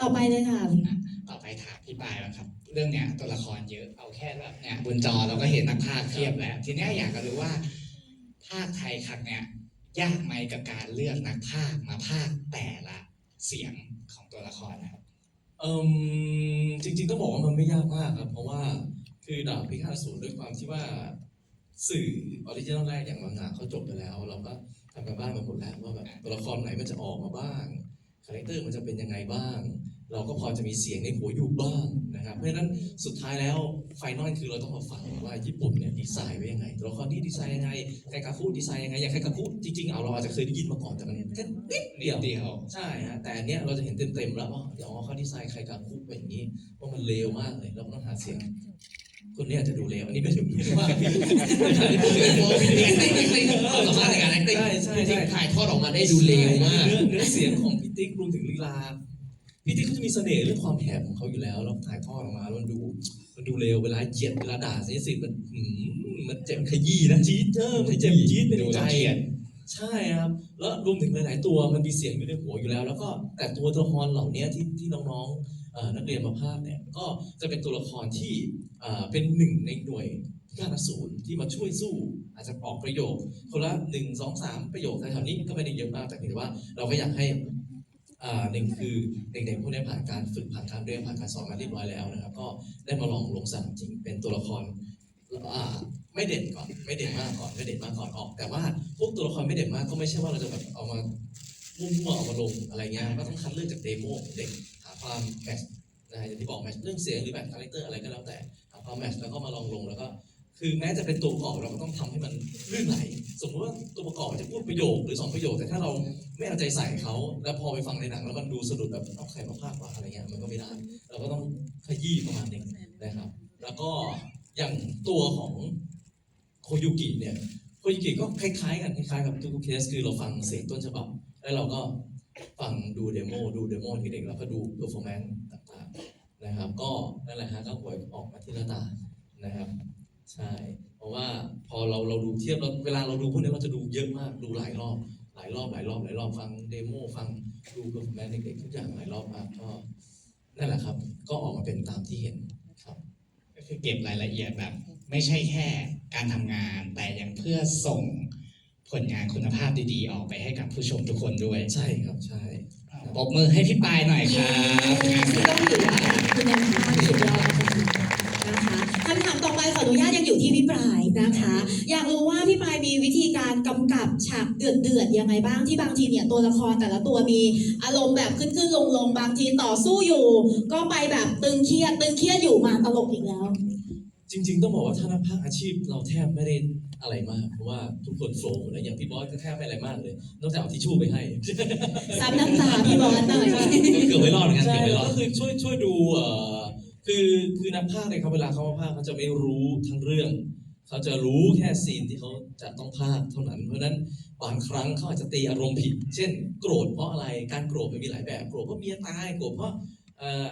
ต่อไปเลยค่ะ ต่อไปถามพี่ปายบ้างครับ เรื่องเนี้ยตัวละครเยอะเอาแค่แบบเนี้ยบนจอเราก็เห็นนักพากย์เทียบแล้ว ทีเนี้ยอยากจะรู้ว่าภาคไทยครั้งเนี้ยยากไหมกับการเลือกนักพากย์มาพากย์แต่ละเสียงของตัวละครนะครับ เอิมจริงๆต้องบอกว่ามันไม่ยากมากครับ เพราะว่าคือดาบพิฆาตอสูรด้วยความที่ว่า สื่อออริจินอลแรกอย่างมังงะเขาจบไปแล้ว เราก็ทำกันบ้านมาหมดแล้วว่าแบบตัวละครไหนมันจะออกมาบ้าง คาแรคเตอร์มันจะเป็นยังไงบ้าง เราก็พอจะมีเสียงในหัวอยู่บ้างนะครับ เพราะฉะนั้นสุดท้ายแล้วไฟนอลคือเราต้องมาฟังว่าญี่ปุ่นเนี่ยดีไซน์ไว้ยังไงตัวละครที่ดีไซน์ยังไงไครกาคุดีไซน์ยังไงอย่างไคกาคุจริงๆเอาเราอาจจะเคยได้ยินมาก่อนแต่มันแค่นิดเดียวเดียวใช่ฮะแต่อันเนี้ยเราจะเห็นเต็มๆแล้วว่าเดี๋ยวเขาดีไซน์ใครกับคุกเป็นอย่างนี้ว่ามันเลวมากเลยเราก็ต้องหาเสียง คนนี้ยจจะดูเลวอันนี้ไม่ถึงว่าพี่ความสามารถในการ acting ใช่ใช่ที่ใช่ถ่ายทอดออกมาได้ดูเลวมากเนื้อเนื้อเสียงของพี่ติ๊กรวมถึงลีลาพี่ติ๊กเขาจะมีเสน่ห์เรื่องความแหบของเขาอยู่แล้วแล้วถ่ายทอดออกมาแล้วมันดูมันดูเลวเวลาเหยียดเวลาด่าเสียสิมันหืมมันเจ็บขยี้นะจี๊ดเออมันเจ็บจี๊ดในใจ ใช่ครับแล้วรวมถึงหลาย ๆ ตัวมันมีเสียงอยู่ในหัวอยู่แล้ว แล้วก็แต่ตัวตัวละครเหล่านี้ที่ที่น้องๆเอ่อนักเรียนมาภาคเนี่ยก็จะเป็นตัวละครที่เอ่อเป็นหนึ่งในหน่วยพิฆาตอสูรที่มาช่วยสู้ อาจจะออกประโยคคนละหนึ่งสองสามประโยคแถวๆนี้ก็ไม่ได้เยอะมากแต่เพียงแต่ว่าเราก็อยากให้อ่าหนึ่งคือเด็กๆพวกนี้ผ่านการฝึกผ่านการเรียนผ่านการสอนมาเรียบร้อยแล้วนะครับ ก็ได้มาลองลงสนามจริงเป็นตัวละคร ไม่เด่นก่อน ไม่เด่นมากก่อนไม่เด่นมากก่อนออก แต่ว่าพวกตัวละครไม่เด่นมากก็ไม่ใช่ว่าเราจะแบบเอามามุ่งๆเอามาลงอะไรเงี้ยก็ต้องคัดเลือกจากเดโมเด็กหาความแมทช์นะฮะอย่างที่บอกแมทช์เรื่องเสียงหรือแบบคาแรคเตอร์อะไรก็แล้วแต่หาความแมทช์แล้วก็มาลองลงแล้วก็คือแม้จะเป็นตัวประกอบเราก็ต้องทำให้มันลื่นไหล สมมติว่าตัวประกอบจะพูดประโยคหรือสองประโยค แต่ถ้าเราไม่เอาใจใส่เขาแล้วพอไปฟังในหนังแล้วมันดูสะดุดแบบเอาใครมาพากย์วะอะไรเงี้ยมันก็ไม่ได้ เราก็ต้องขยี้ประมาณหนึงนะครับ แล้วก็ อย่างตัวของโคยุกิเนี่ยโคยุกิก็คล้ายๆกันคล้ายๆกับทุกๆเคสคือเราฟังเสียงต้นฉบับ แล้วเราก็ฟังดูเดโมดูเดโมทีเด็กแล้วก็ดูเพอร์ฟอร์แมนซ์ต่างๆนะครับ ก็นั่นแหละฮะก็หวยออกมาที่หน้าตานะครับใช่เพราะว่าพอเราเราดูเทียบเราเวลาเราดูพวกนี้เราจะดูเยอะมากดูหลายรอบหลายรอบหลายรอบหลายรอบฟังเดโมฟังดูเพอร์ฟอร์แมนซ์เด็กๆทุกอย่างหลายรอบมากก็นั่นแหละครับ ก็ออกมาเป็นตามที่เห็น ครับก็คือเก็บรายละเอียดแบบ ไม่ใช่แค่การทำงาน แต่ยังเพื่อส่งผลงานคุณภาพดีๆ ออกไปให้กับผู้ชมทุกคนด้วยใช่ครับใช่ปรบมือให้พี่ปายหน่อยครับซึ่งต้องถือว่าคุณยังทำสุดยอดนะ คะคำถามต่อไปขออนุญาตยังอยู่ที่พี่ปลายนะคะ อยากรู้ว่าพี่ปลายมีวิธีการกำกับฉากเดือดเดือดๆยังไงบ้างที่บางทีเนี่ยตัวละครแต่ละตัวมีอารมณ์แบบขึ้นขึ้นลงลงๆบางทีต่อสู้อยู่ ก็ไปแบบตึงเครียดตึงเครียดอยู่มาตลกอีกแล้ว จริง ๆ ต้องบอกว่าถ้านักพากย์อาชีพเราแทบไม่ได้อะไรมาก เพราะว่าทุกคนโฟล์หมดแล้วอย่างพี่บอสก็แทบไม่อะไรมากเลย นอกจากเอาทิชชู่ไปให้ซ้ำน้ำตาพี่บอลหน่อยเกือบไม่รอดเหมือนกันใช่เกือบไม่รอดก็คือช่วยช่วยดูเอ่อ คือคือนักพากย์เนี่ยเขาเวลาเขามาพากย์เขาจะไม่รู้ทั้งเรื่อง เขาจะรู้แค่ซีนที่เขาจะต้องพากย์เท่านั้น เพราะนั้นบางครั้งเขาอาจจะตีอารมณ์ผิด เช่น โกรธเพราะอะไรการโกรธมันมีหลายแบบโกรธเพราะเมียตายโกรธเพราะ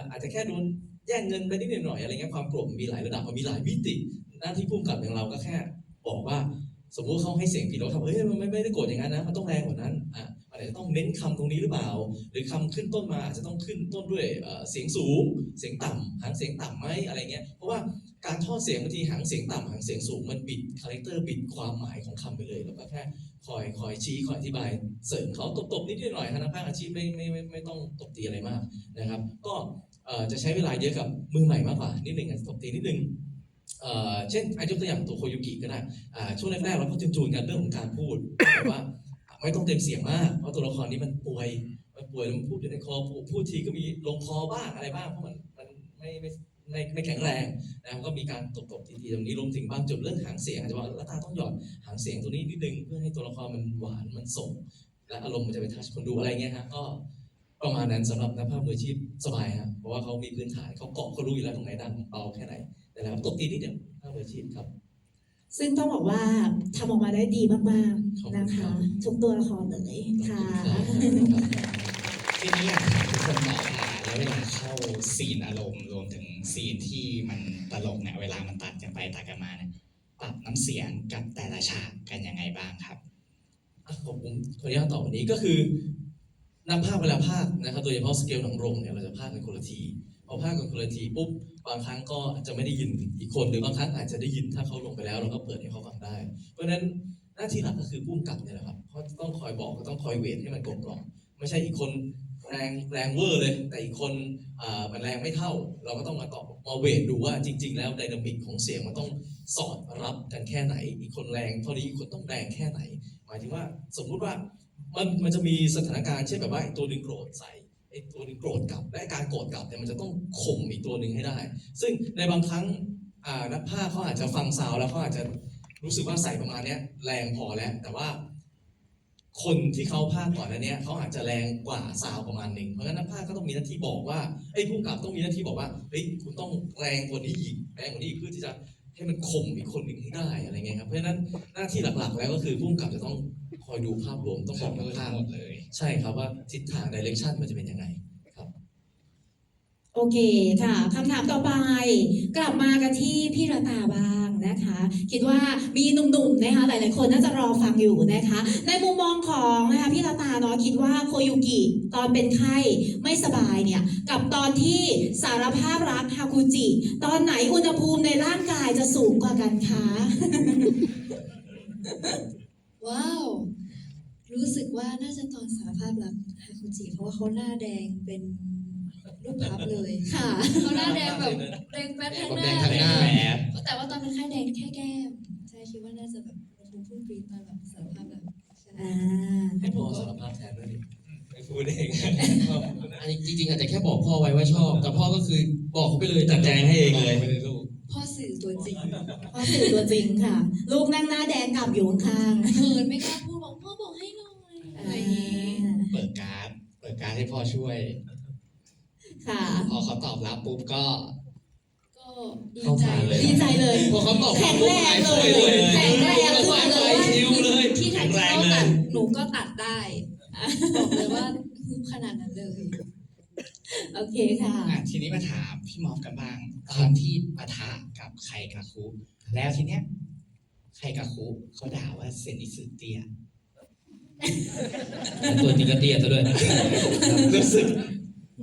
อาจจะแค่โดนแย่งเงินไปนิดหน่อยอะไรเงี้ยความโกรธมันมีหลายระดับมันมีหลายมิติ หน้าที่พุ่มกับอย่างเราก็แค่บอกว่า สมมติเขาให้เสียงผิดเราทำเฮ้ยมันไม่ไม่ได้โกรธอย่างนั้นนะมันต้องแรงกว่านั้นอะ อาจจะต้องเน้นคำตรงนี้หรือเปล่า หรือคำขึ้นต้นมาอาจจะต้องขึ้นต้นด้วยเสียงสูง เสียงต่ำหางเสียงต่ำไหมอะไรเงี้ย เพราะว่าการทอดเสียงบางทีหางเสียงต่ำหางเสียงสูงมันบิดคาแรคเตอร์บิดความหมายของคำไปเลยแล้วก็แค่คอยคอยชี้คอยอธิบายเสริมเขาตบๆนิดหน่อยฮะนักพากย์อาชีพไม่ไม่ไม่ไม่ต้องตบตีอะไรมากนะครับ ก็จะใช้เวลาเยอะกับมือใหม่มากกว่านิดหนึ่งตบตีนิดนึงเอ่อเช่นอายกตัวอย่างตัวโคยุกิก็ได้ช่วงแรกๆเราก็จูนๆกันเรื่องของการพูดแต่ว่า ไม่ต้องเต็มเสียงมาก เพราะตัวละครนี้มันป่วย มันป่วยแล้วมันพูดอยู่ในคอพูดพูดทีก็มีลงคอบ้างอะไรบ้าง เพราะมันมันไม่ไม่ไม่ไม่แข็งแรงนะครับก็มีการตบๆทีๆตรงนี้รวมถึงบางจุดเรื่องหางเสียงอาจจะว่าล้วตาต้องหยอดหางเสียงตัวนี้นิดนึงเพื่อให้ตัวละครมันหวานมันส่ง และอารมณ์มันจะไปทัชคนดูอะไรเงี้ยฮะก็ประมาณนั้นสำหรับนักภาพมืออาชีพสบายฮะเพราะว่าเขามีพื้นฐานเขาเกาะเขารู้อยู่แล้วตรงไหนดังเบาแค่ไหนแต่แล้วตบตีนิดเดียวภาพมืออาชีพครับ ซึ่งต้องบอกว่าทำออกมาได้ดีมากขอบๆคุณนะคะครับทุกตัวละครเลยค่ะทีนี้อยากถามทุกคนต่อว่าแล้วเวลาเข้าซีนอารมณ์รวมถึงซีนที่มันตลกเนี่ยเวลามันตัดกันไปตัดกันมาเนี่ยปรับน้ำเสียงกับแต่ละฉากกันยังไงบ้างครับอะผมผมขออนุญาตตอบวันนี้ก็คือนักภาคเวลาภาคนะครับโดยเฉพาะสเกลหนังโรงเนี่ยเราจะภาคกันคนละที พอภากันคนละทีปุ๊บบางครั้งก็จะไม่ได้ยินอีกคนหรือบางครั้งอาจจะได้ยินถ้าเขาลงไปแล้วเราก็เปิดให้เขาฟังได้ เพราะฉะนั้นหน้าที่หลักก็คือผู้กำกับเนี่ยแหละครับเขาต้องคอยบอกก็ต้องคอยเวทให้มันกลมกล่อมไม่ใช่อีกคนแรงแรงเวอร์เลย แต่อีกคนอ่ามันแรงไม่เท่า เราก็ต้องมาตอบมาเวทดูว่าจริง ๆ แล้วไดนามิกของเสียงมันต้องสอดรับกันแค่ไหน อีกคนแรงเท่านี้อีกคนต้องแรงแค่ไหน หมายถึงว่าสมมุติว่ามันมันจะมีสถานการณ์เช่นแบบว่าตัวหนึ่งโกรธใส่ ตัวหนึ่งโกรธกลับ และการโกรธกลับเนี่ยมันจะต้องข่มอีกตัวหนึ่งให้ได้ ซึ่งในบางครั้งนักภาคเขาอาจจะฟังซาวแล้วเขาอาจจะรู้สึกว่าใส่ประมาณนี้แรงพอแล้ว แต่ว่า คนที่เขาภาคก่อนหนั้านเนี้ยเขาอาจจะแรงกว่าซาวประมาณหนึ่งเพราะฉะนั้นนักภาคก็ต้องมีหน้าที่บอกว่าไอ้ผู้กำกับต้องมีหน้าที่บอกว่าเฮ้ยคุณต้องแรงกว่านี้อีกแรงกว่านี้อีกเพื่อที่จะ ให้มันข่มอีกคนหนึ่งให้ได้อะไรเงี้ยครับเพราะฉะนั้นหน้าที่หลักๆ แล้วก็คือผู้กำกับจะต้องคอยดูภาพรวมต้องบอกนักภาคหมดเลย ใช่ครับว่าทิศทางดิเรกชันมันจะเป็นยังไงโอเคค่ะคำถามต่อไป กลับมากันที่พี่ระตาบ้าง นะคะ คิดว่ามีหนุ่มๆนะคะหลายๆคนน่าจะรอฟังอยู่นะคะ ในมุมมองของนะคะพี่ระตาเนาะคิดว่าโคยุกิตอนเป็นไข้ไม่สบายเนี่ยกับตอนที่สารภาพรักฮาคุจิ ตอนไหนอุณหภูมิในร่างกายจะสูงกว่ากันคะ ว้าว รู้สึกว่าน่าจะตอนสารภาพรักฮาคุจิเพราะว่าเขาหน้าแดงเป็น รูปพับเลยค่ะ เขาหน้าแดงแบบแดงแป๊ดทั้งหแดน้างทั้งหน้าแหมแต่ว่าตอนเป็นไข้แดงแค่แก้มใช่คิดว่าน่าจะแบบอุณหภูมิพุ่งปรี๊ดตอนแบบสารภาพรักใช่อ่าให้พ่อสารภาพแทนด้วยดิไม่พูดเองอันนี้จริงๆอาจจะแค่บอกพ่อไว้ว่าชอบ แต่พ่อก็คือบอกเขาไปเลยจัดแจงให้เองเลยไม่ได้ลูกพ่อสื่อตัวจริงพ่อสื่อตัวจริงค่ะ ลูกนั่งหน้าแดงกลับอยู่ข้างเขินไม่กล้าพูดบอกพ่อบอกให้หน่อยๆอะไรอย่างงี้เปิดการ์ดเปิดการ์ดให้พ่อช่วย ค่ะ พอเขาตอบรับปุ๊บก็ก็ดีเข้าใจผ่านเลยดีใจเลย พอเขาตอบแข็งแรงเลยเลยแข็งแรงขึ้นมาเลยชิวเลยที่ทัแข็นงแรทีงโร่เลตัยดหนูก็ตัดได้บอกเลยว่าฮึบขนาดนั้นเลย โอเคค่ะ อะทีนี้มาถามพี่มอฟกันบ้างตอนที่ปะทะกับไคกาคุ แล้วทีเนี้ยไคกาคุเขาด่าว่าเซนิสึเตีย ตัวจริงก็เตี้ยซะด้วย รู้สึก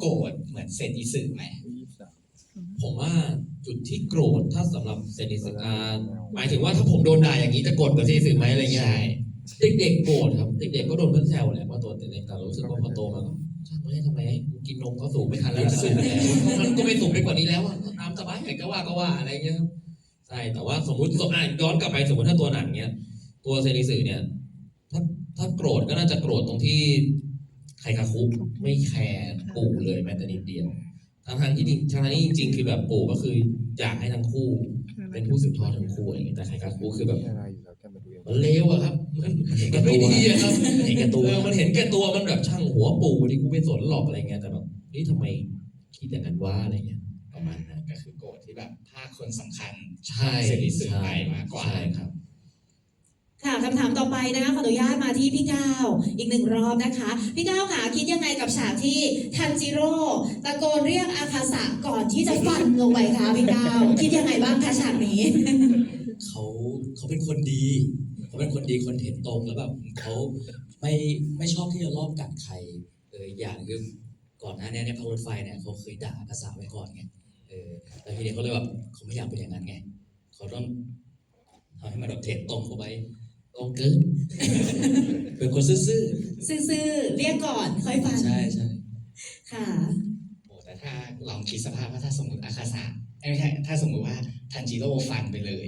โกรธเหมือนเซนิสึไหม ผมว่าจุดที่โกรธถ้าสำหรับเซนิสการหมายถึงว่าถ้าผมโดนด่าอย่างนี้จะโกรธกับเซนิสึไหมอะไรเงี้ยใช่เด็กๆโกรธครับ เด็กๆก็โดนเพื่อนแซวแหละเพราะตัวเด็กๆแต่รู้สึกว่าพอโตมาก็ช่างมันให้ทำไมให้กูกินนมก็สูงไม่ทันแล้วสูงแล้วมันก็ไม่สูงไปกว่านี้แล้วอะตามสบายใครก็ว่าก็ว่าอะไรเงี้ยครับใช่แต่ว่าสมมติสมอะย้อนกลับไปสมมติถ้าตัวหนังเนี้ย ตัวเซนิสึเนี่ย ถ้าถ้าโกรธก็น่าจะโกรธตรงที่ ไคคาคุไม่แคร์ปู่เลยแม้แต่นิดเดียวทั้งทางๆที่จริงทั้งๆที่จริงๆคือแบบปู่ก็คืออยากให้ทั้งคู่ เป็นผู้สืบทอดทั้งคู่อะไรอย่างเงี้ยแต่ไคคาคุคือแบบมันเลวอะครับ มันมันไม่ดีอะครับเห็นแก่ตัว เออมันเห็นแก่ตัว มันแบบช่างหัวปู่ที่กูไม่สนหรอกอะไรเงี้ย แต่แบบนี่ทำไมคิดอย่างนั้นวะอะไรเงี้ย ประมาณนั้นก็คือโกรธที่แบบภาคคนสำคัญใช่เซนิสึใช่ไปมากกว่า ใช่ครับ ค่ะคำถามต่อไปนะคะขออนุญาตมาที่พี่ก้าวอีกหนึ่งรอบนะคะ พี่ก้าวค่ะคิดยังไงกับฉากที่ทันจิโร่ตะโกนเรียกอาคาสะก่อนที่จะฟันลงไปคะพี่ก้าวคิดยังไงบ้างคะฉากนี้ เขาเขาเป็นคนดี เขาเป็นคนดีคนเห็นตรงแล้วแบบเขาไม่ไม่ชอบที่จะรอบกัดใครเอออย่างคือก่อนหน้านี้เนี่ยพารถไฟเนี่ยเขาเคยด่าภาษาไว้ก่อนไงเออแต่ทีนี้เขาเลยแบบเขาไม่อยากเป็นอย่างนั้นไงเขาต้องทำให้มันแบบเทรดตรงเข้าไป ตรงเกิน เป็นคนซื่อซื่อๆ เรียกก่อนค่อยฟันๆใช่ใช่ค่ะ โอ้แต่ถ้าลองคิดสภาพว่าถ้าสมมติอาคาสะเอ้ยไม่ใช่ถ้าสมมติว่าทันจิโร่ฟันไปเลย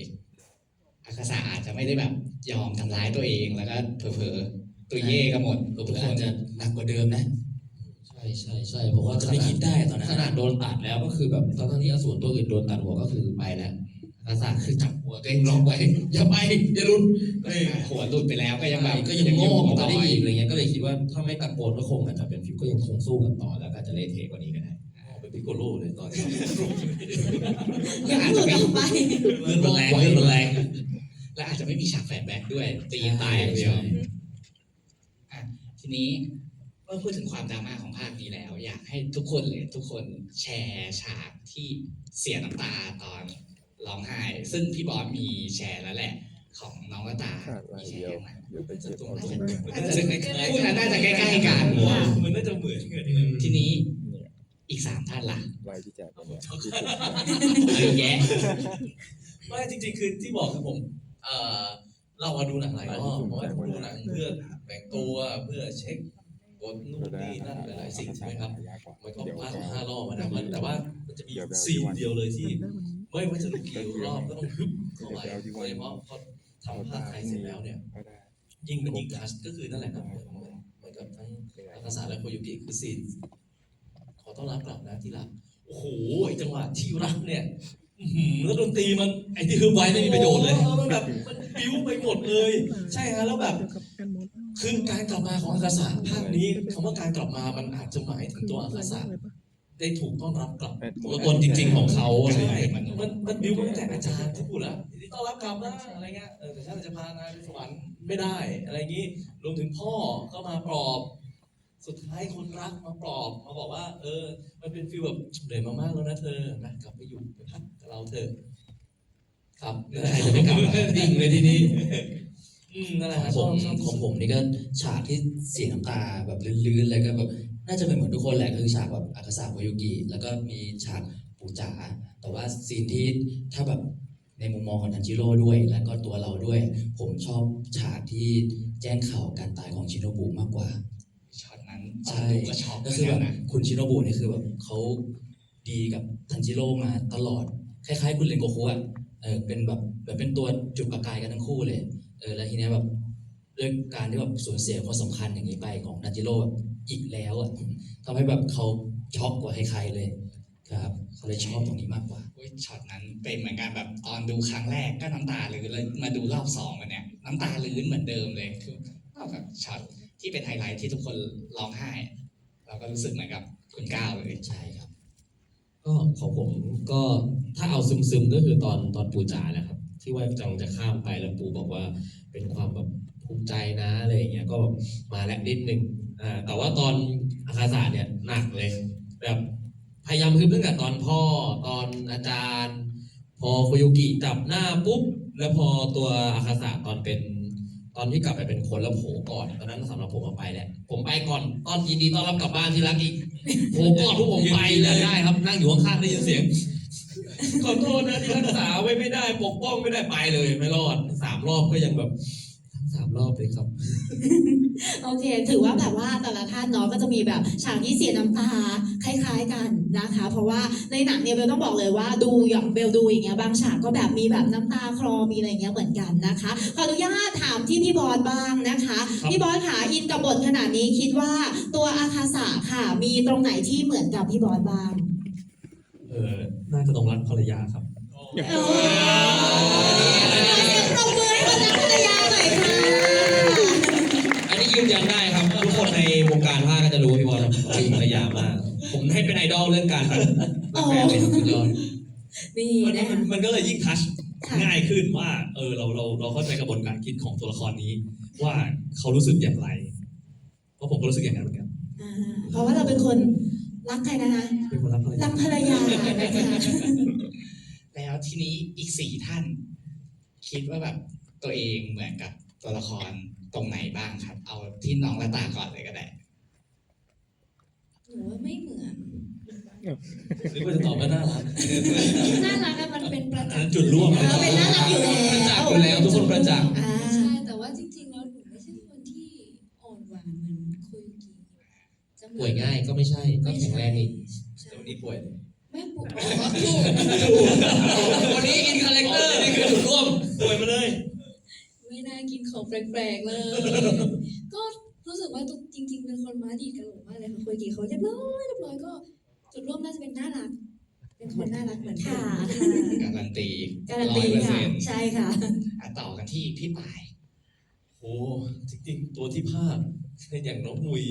อาคาสะอาจจะไม่ได้แบบยอมทำร้ายตัวเองแล้วก็เผลอๆตัวเย่ก็หมดตัวทุกคอาจนจะหนักกว่าเดิมนะ ใช่ใช่ใช่เพราะว่าจะไม่คิดได้ตอนนั้นขนาดโดนตัดแล้วก็คือแบบตอนที่อสูรตัวอื่นโดนตัดหัวก็คือไปแล้ว อาสาคือจับหัวตัวเองล็อกไว้อย่าไปอย่ารุนเอ้ยหัวหลุดไปแล้วก็ยังแบบก็ยังโง่ต่อได้ต่อีกอะไรเงี้ยก็เลยคิดว่าถ้าไม่ตะโกนก็คงอาจจะเป็นฟิวก็ยังคงสู้กันต่อแล้วก็อาจจะเละเทะกว่านี้ก็ได้เป็นพิโกโลเลยตอนนี้อย่าพูดออกไปเลื่อนมันแรงเลื่อนมันแรงและอาจจะไม่มีฉากแฟลชแบ็กด้วยตีตายอย่างเดียวอะทีนี้เมื่อพูดถึงความดราม่าของภาคนี้แล้ว อยากให้ทุกคนเลยทุกคนแชร์ฉากที่เสียน้ำตาตอน ร้องไห้ ซึ่งพี่บอสมีแชร์แล้วแหละ ของน้องกระตายขาดลายเดียวเดี๋ยวไปเจ็บตรงเอาตรงตรงนั้นมันน่าจะคล้ายๆน่าจะใกล้ๆกันหัวมันน่าจะเหมือนกันเลยทีนี้เนี่ยอีกสามท่านล่ะลายที่แจกไปเนี่ยที่เยอะแยะไม่จริงๆคือที่บอกคือผมเอ่อเรามาดูหนังหลายรอบเพราะว่าผมดูหนังเพื่อแบ่งตัวเพื่อเช็คบทนู่นนี่นั่นหลายๆสิ่งใช่ไหมครับยากกว่ามันก็เดี๋ยวพลาดก็ห้ารอบอะนะมันแต่ว่ามันจะมีซีนเดียวเลยที่ ไม่ว่าจะกี่รอบก็ต้องฮึบเข้าไปโดยเฉพาะพอทำภาคไทยเสร็จแล้วเนี่ยยิงเป็นยิงทัชก็คือนั่นแหละครับเหมือนเหมือนเหมือนกับทั้งอาคาและโคโยกิคือซีนขอต้อนรับกลับนะที่รักโอ้โหไอจังหวะที่รักเนี่ยแล้วดนตรีมันไอที่ฮึบไว้ไม่มีประโยชน์เลยมันแบบมันบิ้วไปหมดเลย ใช่ฮะแล้วแบบคือการกลับมาของอาคาสะภาคนี้คำว่าการกลับมามันอาจจะหมายถึงตัวอาคาสะ ได้ถูกต้อนรับกลับตัวตนจริง ๆของเขาอะไรใช่อย่างเงี้ยมันมันมันบิ้วมาตั้งแต่อาจารย์ที่พูดแล้วยินดีต้อนรับกลับนะอะไรเงี้ยเออแต่ฉันอาจจะพานายไปสวรรค์ไม่ได้ อะไรอย่างงี้รวมถึงพ่อก็มาปลอบ สุดท้ายคนรักมาปลอบมาบอกว่า เออ มันเป็นฟีลแบบเหนื่อยมามากแล้วนะเธอนะกลับไปอยู่ไปพักกับเราเถอะครับใครจะไม่กลับมาดิ่งเลยทีนี้อืมนั่นแหละขฮะองชผอบมชอบของผมนี่ก็ฉากที่เสียน้ำตาแบบลื่นๆแล้วก็แบบ น่าจะเป็นเหมือนทุกคนแหละก็คือฉากแบบอากาซาโคโยกิแล้วก็มีฉากปูจ๋าแต่ว่าซีนที่ถ้าแบบในมุมมองของทันจิโร่ด้วย แล้วก็ตัวเราด้วย ผมชอบฉากที่แจ้งข่าวการตายของชิโนบุมากกว่าช็อตนั้นใช่ดูก็ช็อกก็คือแบบนะคุณชิโนบุนี่คือแบบเขาดีกับทันจิโร่มาตลอด คล้ายๆ คุณเรนโกคุอะเออเป็นแบบแบบเป็นตัวจุดประกายกันทั้งคู่เลยเออแล้วทีเนี้ยแบบด้วยการที่แบบสูญเสียคนสำคัญอย่างนี้ไปของทันจิโร่แบบ อีกแล้วอะทำให้แบบเขาช็อกกว่าใครๆเลยครับเขาเลยชอบตรงนี้มากกว่าอุ๊ยช็อตนั้นเป็นเหมือนกันแบบตอนดูครั้งแรกก็น้ำตาลื้นเลยมาดูรอบสองกันเนี่ยน้ำตาลื้นเหมือนเดิมเลยคือแบบช็อตที่เป็นไฮไลท์ที่ทุกคนร้องไห้ เราก็รู้สึกเหมือนกับคุณก้าวเลย ใช่ครับ ก็ของผมก็ถ้าเอาซึมๆก็คือตอนตอนปูจ๋าแหละครับ ที่ว่าจังจะข้ามไปแล้วปูบอกว่าเป็นความแบบภูมิใจนะอะไรอย่างเงี้ยก็แบบมาแล้วนิดหนึ่งอ่า แต่ว่าตอนอาคาศาสตร์เนี่ยหนักเลย แบบพยายามคือตั้งแต่ตอนพ่อตอนอาจารย์ พอโคโยกิจับหน้าปุ๊บ แล้วพอตัวอาคาศาสตร์ตอนเป็นตอนที่กลับไปเป็นคนแล้วโผล่ก่อนตอนนั้นสำหรับผมมาไปแหละผมไปก่อนตอนยินดีต้อนรับกลับบ้านที่รักอีกโผล่ก่อนพวกผมไปเลยได้ครับนั่งอยู่ข้างๆได้ยินเสียงขอโทษนะที่รักษาไว้ไม่ได้ปกป้องไม่ได้ไปเลยไม่รอดสามรอบก็ยังแบบ รอบเลยครับ โอเค ถือว่าแบบว่าแต่ละท่านเนาะก็จะมีแบบฉากที่เสียน้ำตาคล้าย ๆกันนะคะ เพราะว่าในหนังเนี่ยเบลต้องบอกเลยว่าดูอย่างเบลดูอย่างเงี้ยบางฉากก็แบบมีแบบน้ำตาคลอมีอะไรเงี้ยเหมือนกันนะคะขออนุญาตถามที่พี่บอสบ้างนะคะครับ พี่บอสขาอินกับบทขนาดนี้คิดว่าตัวอาคาสะค่ะ มีตรงไหนที่เหมือนกับพี่บอสบ้าง เออน่าจะต้องรักภรรยาครับโอ้ขอเสียงปรบมือให้กับนักภรรยาหน่ อยค่ะอันนี้ยืนยันได้ครับทุกคนในวงการภาคก็จะรู้ว่าพี่บอลรักภรรยามาก ผมให้เป็นไอดอลเรื่องการรักแฟนเป็นสุดยอดนี่มันนะคะมันมันก็เลยยิ่งทัชค่ะง่ายขึ้นว่า เออเราเราเราเข้าใจกระบวนการคิดของตัวละครนี้ ว่าเขารู้สึกอย่างไร เพราะผมก็รู้สึกอย่างนั้นเหมือนกันอ่าเพราะว่าเราเป็นคนรักใครนะคะเป็นคนรักภรรรัยากภรรยานะคะแล้วทีนี้อีกสี่ท่าน คิดว่าแบบ ตัวเองเหมือนกับตัวละครตรงไหนบ้างครับ เอาที่น้องละตาก่อนเลยก็ได้หนูว่าไม่เหมือน หรือว่าจะตอบว่าน่ารักน่ารักอะมันเป็นประอันจันั้กนษ์จุดร่วมเออเป็นน่ารักอยู่แล้วประจักษ์อยู่แล้วทุกคนประจักษ์อ่าใช่แต่ว่าจริงๆแล้วหนูไม่ใช่คนที่อ่อนหวานเหมือนโคโยกิจะเหมืป่อวยนง่ายก็ไม่ใช่ก็แข็งแรงอีกใช่แต่วันนี้ป่วยไม่ปลุกอ๋อถูกวันนี้อินคาแรคเตอร์นี่คือจุดร่วมป่วยมาเลยไม่น่ากิน ของแปลกๆเลย ก็รู้สึกว่าตัวจริง ๆ เป็นคนม้าดีดกระโหลกมากเลยค่ะโคโยกิเขาเรียบร้อยเรียบร้อยก็ จุดร่วมน่าจะเป็นน่ารัก เป็นคนน่ารักเหมือนกัค่ะ การันตีการันร้อตียเปอร์ค่ะ เซ็นต์ใช่ค่ะต่อกันที่พี่ปาย โอ้จริงๆ ตัวที่ภาคอย่างน้องมุย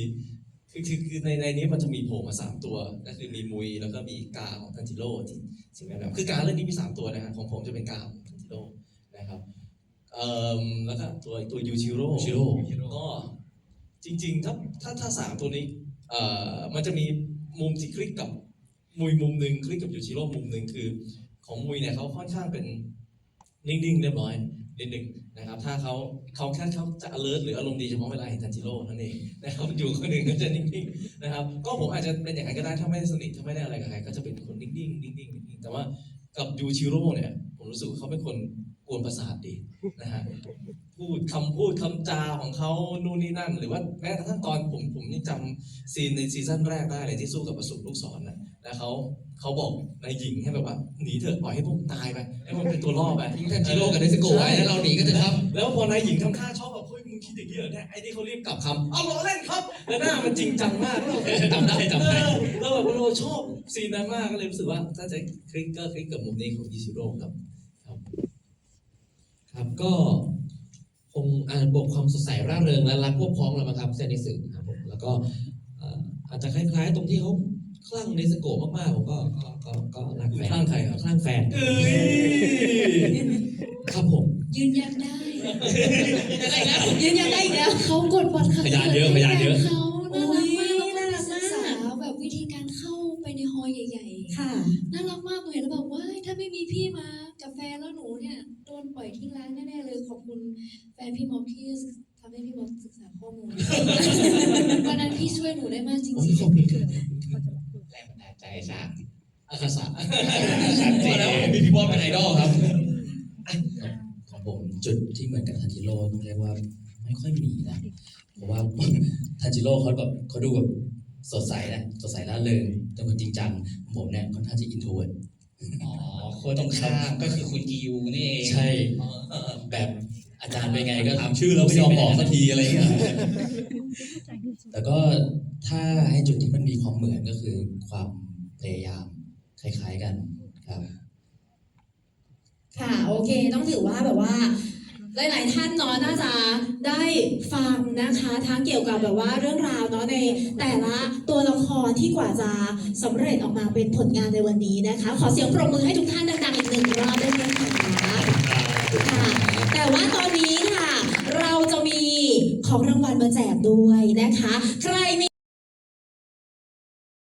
คือคือคือในในนี้มันจะมีโผล่มาสามตัวก็คือมีมุยแล้วก็มีกาของทันจิโร่ที่สิ่งแบบคือกาเรื่องนี้มีสามตัวนะฮะของผมจะเป็นกาของทันจิโร่นะครับ เอ่อแล้วก็ตัวตัวยูชิโร่ชิโร่ ก็จริงๆ ถ้าถ้าถ้าสามตัวนี้เอ่อมันจะมีมุมที่คลิกกับมุยมุมหนึ่งคลิกกับยูชิโร่มุมหนึ่งคือ ของมุยเนี่ยเขาค่อนข้างเป็นนิ่งๆเรียบร้อยนิดหนึ่งนะครับ ถ้าเขาเขาแค่เขาจะ alert หรืออารมณ์ดีเฉพาะเวลาเห็นทันจิโร่นั่นเองนะครับอยู่คนหนึ่งก็จะนิ่งๆนะครับ ก็ผมอาจจะเป็นอย่างนั้นก็ได้ถ้าไม่ได้สนิทถ้าไม่ได้อะไรกับใครก็จะเป็นคนนิ่งๆนิ่งๆนิ่งๆแต่ว่ากับยูชิโร่เนี่ยผมรู้สึกว่าเขาเป็นคน กวนประสาทดีนะฮะพูดคำพูดคำจาของเขานู่นนี่นั่น หรือว่าแม้กระทั่งตอนผมผมยังจำซีนในซีซั่นแรกได้เลยที่สู้กับประสุลูกศรนะแล้วเขาเขาบอกนายหญิงให้แบบว่าหนีเถอะปล่อยให้พวกมันตายไปให้มันเป็นตัวล่อไปทิ้งทันจิโร่กับเนสโกะไว้แล้วเราหนีกันเถอะครับ แล้วพอนายหญิงทำท่าชอบแบบเฮ้ยมึงคิดอย่างนี้เหรอเนี่ยไอ้นี่เขาเรียกกลับคำเอาล้อเล่นครับแล้วหน้ามันจริงจังมากแล้วเราจำได้จำได้เออแล้วแบบเราชอบซีนนั้นมากก็เลยรู้สึกว่าถ้าจะคลิกก็คลิกกับมุมนี้ของอิชิโร่ครับ ครับก็คงอ่านบทความสดใสร่าเริงและรักพวกพ้องแล้วมั้งครับเซนิสึครับผมแล้วก็เอ่ออาจจะคล้ายๆ ตรงที่เขาคลั่งเนสโกะมากๆผมก็ก็ก็ก็รักแฟนคลั่งใครครับคลั่งแฟนเอ้ยครับผมยืนยันได้ยืนยันได้อีกแล้วเขากดบัตรคอนพเสิยานร์ตเยอะพยานเยอะให้แฟเขา ทิ้งร้างแน่ๆเลยขอบคุณแฟนพี่ม็อบที่ทำให้พี่ม็อบศึกษาข้อมูลวันนั้นพี่ช่วยหนูได้มากจริงโอ้ยๆขอบคุณครับแรงบันดาลใจจากอาคาสะชัดเจนมีพี่บอลเป็นไอดอลครับ ของผมจุดที่เหมือนกับทันจิโร่ต้องเรียกว่าไม่ค่อยมีนะเพราะว่าทันจิโร่เขาแบบเขาดูแบบสดใสนะสดใสร่าเริงแต่คนจริงจังผมเนี่ยค่อนข้างจะอินโทรเวิร์ด อ๋อคนตรงข้ามก็คือคุณกิยูนี่เองใช่ แบบอาจารย์เป็นไงก็ถามชื่อแล้วไม่ยอมบอกสักทีอะไรอย่างเงี้ยแต่ก็ถ้าให้จุดที่มันมีความเหมือนก็คือความพยายามคล้ายๆกันครับ ค่ะ โอเค ต้องถือว่าแบบว่า หลาย ๆ ท่านเนาะน่าจะได้ฟังนะคะทั้งเกี่ยวกับแบบว่าเรื่องราวเนาะในแต่ละตัวละครที่กว่าจะสำเร็จออกมาเป็นผลงานในวันนี้นะคะ ขอเสียงปรบมือให้ทุกท่านดัง ๆ อีกหนึ่งรอบด้ไหมคะค่ะแต่ว่าตอนนี้ค่ะ เราจะมีของรางวัลมาแจกด้วยนะคะ ใครมี